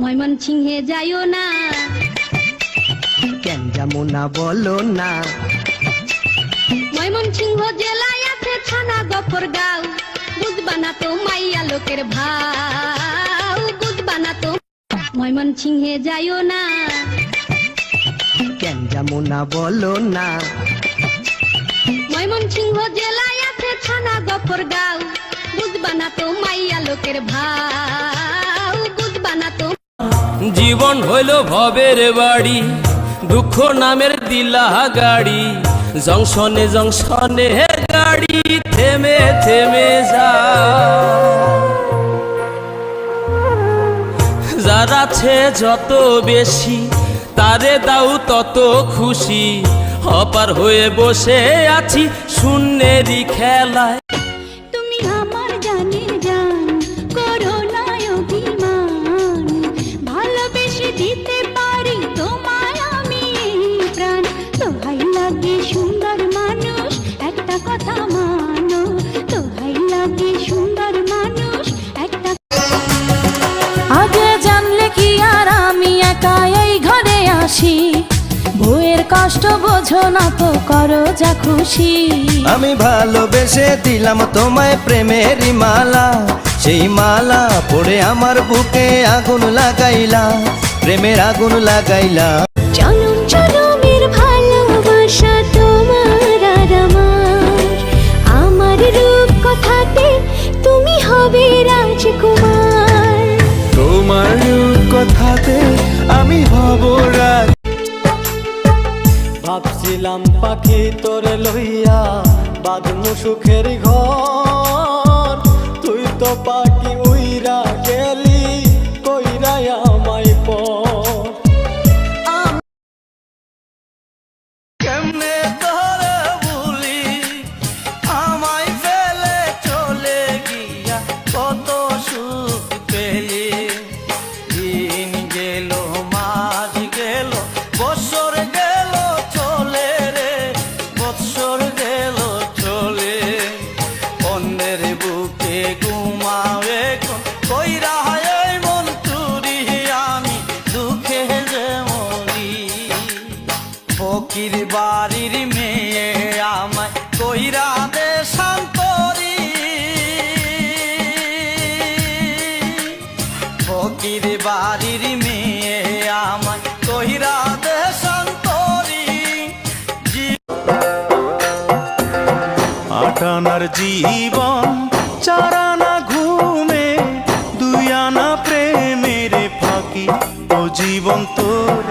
ময়মন সিংহে যাইও না। কেন যাব না বলো না। ময়মন সিংহ জেলায় আছে থানা গফর গাঁও। বুঝবা না তো মাইয়া লোকের ভাও। বুঝবা না তো ময়মন সিংহে যাইও না। কেন যাব না বলো না। ময়মন সিংহ জেলায় আছে থানা গফর গাঁও। বুঝবা না তো মাইয়া লোকের ভাও। জীবন হইল ভবের বাড়ি, দুঃখ নামের দিলা গাড়ি, জংশনে জংশনে হে গাড়ি, থেমে থেমে যা। যার আছে যত বেশি, তারে দাও তত খুশি। অপার হয়ে বসে আছি শূন্যেরই খেলায়। একা এই ঘরে আসি। বউয়ের কষ্ট বোঝো না তো, করো যা খুশি। আমি ভালোবেসে দিলাম তোমায় প্রেমের মালা। সেই মালা পড়ে আমার বুকে আগুন লাগাইলা, প্রেমের আগুন লাগাইলা। ভাবছিলাম পাখি তোরে লইয়া বাঁধমু সুখের ঘর। তুই তো পাখি ফকির বাড়ির মেয়ে আমায় কইরা দে শান্তরি। ফকির বাড়ির মেয়ে আমায় কইরা দে শান্তরি। আটানার জীবন, চারানা ঘুমে, দুই আনা প্রেমের ফাঁকি। ও জীবন তোর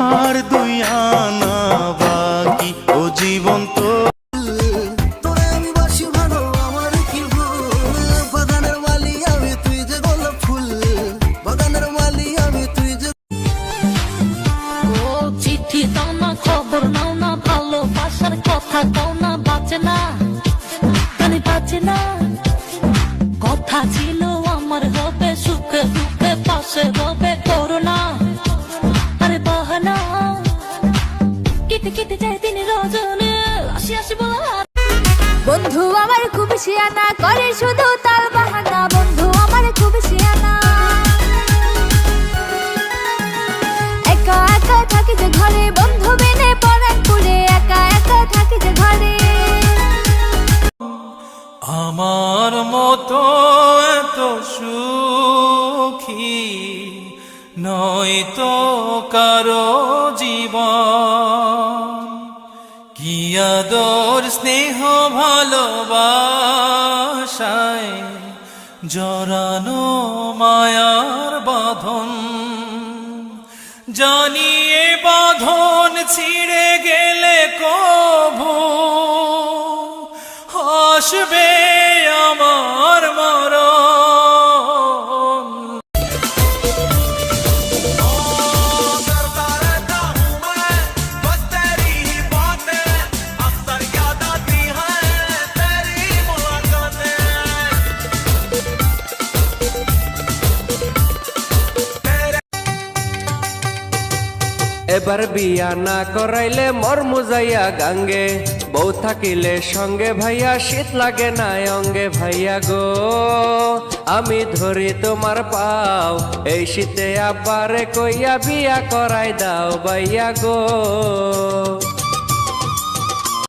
আর দুই আনা বাকি। ও জীবন তো তোরে আমি বাসি ভালো আমার কি ভুল? বাগানের মালি আমি যে গোলাপ ফুল। বাগানের মালি আমি যে ও চিঠি দাও না খবর নাও না ভালোবাসার কথা দাও না। শিয়ানা করে শুধু তাল বাহানা। বন্ধু, আমার খুব শিয়ানা। একা একা থাকি যে ঘরে, বন্ধু বেনে পরাণ পুরে একা একা থাকি যে ঘরে। আমার মতো এত সুখী নয় তো কারও জীবন। আদর স্নেহ ভালোবাসায় জরানো মায়ার বাঁধন। জানিয়ে বাঁধন ছিঁড়ে এবার বিয়া না করাইলে মর মুজাইয়া গাঙ্গে। বউ থাকিলে সঙ্গে ভাইয়া, শীত লাগে না অঙ্গে ভাইয়া গো। আমি ধরি তোমার পাও, এই শীতে আব্বারে কইয়া বিয়া করাই দাও ভাইয়া গো।